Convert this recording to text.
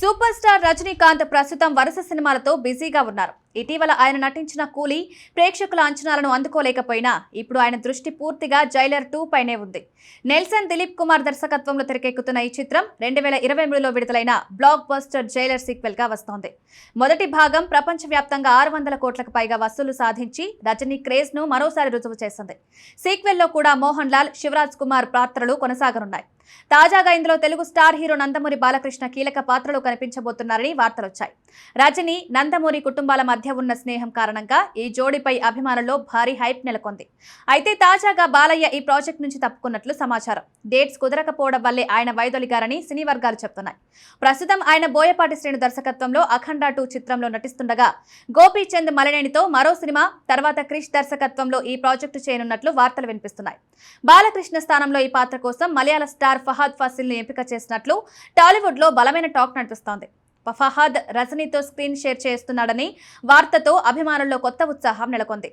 Super star Rajinikanth ప్రస్తుతం వరుస సినిమాలతో బిజీగా ఉన్నారు. ఇటీవల ఆయన నటించిన కూలీ ప్రేక్షకుల అంచనాలను అందుకోలేకపోయినా ఇప్పుడు ఆయన దృష్టి పూర్తిగా జైలర్ టూ పైనే ఉంది. నెల్సన్ దిలీప్ కుమార్ దర్శకత్వంలో తెరకెక్కుతున్న ఈ చిత్రం రెండు వేల ఇరవై మూడులో విడుదలైన బ్లాక్ బస్టర్ జైలర్ సీక్వెల్గా వస్తోంది. మొదటి భాగం ప్రపంచవ్యాప్తంగా ఆరు వందల కోట్లకు పైగా వసూలు సాధించి రజనీ క్రేజ్ను మరోసారి రుజువు చేసింది. సీక్వెల్లో కూడా మోహన్ లాల్ శివరాజ్ కుమార్ పాత్రలు కొనసాగనున్నాయి. తాజాగా ఇందులో తెలుగు స్టార్ హీరో నందమూరి బాలకృష్ణ కీలక పాత్రలో కనిపించబోతున్నారని వార్తలొచ్చాయి. రజని నందమూరి కుటుంబాల మధ్య ఉన్న స్నేహం కారణంగా ఈ జోడీపై అభిమానుల్లో భారీ హైప్ నెలకొంది. అయితే తాజాగా బాలయ్య ఈ ప్రాజెక్ట్ నుంచి తప్పుకున్నట్లు సమాచారం. డేట్స్ కుదరకపోవడం వల్లే ఆయన వైదొలిగారని సినీ వర్గాలు చెప్తున్నాయి. ప్రస్తుతం ఆయన బోయపాటి శ్రేణు దర్శకత్వంలో అఖండ టూ చిత్రంలో నటిస్తుండగా గోపీచంద్ మలనేనితో మరో సినిమా తర్వాత క్రిష్ దర్శకత్వంలో ఈ ప్రాజెక్టు చేయనున్నట్లు వార్తలు వినిపిస్తున్నాయి. బాలకృష్ణ స్థానంలో ఈ పాత్ర కోసం మలయాళ స్టార్ ఫహాద్ ఫాసిల్ని ఎంపిక చేసినట్లు టాలీవుడ్లో బలమైన టాక్ నడిపిస్తోంది ఫహాద్ రజనీతో స్క్రీన్ షేర్ చేస్తున్నాడని వార్తతో అభిమానుల్లో కొత్త ఉత్సాహం నెలకొంది.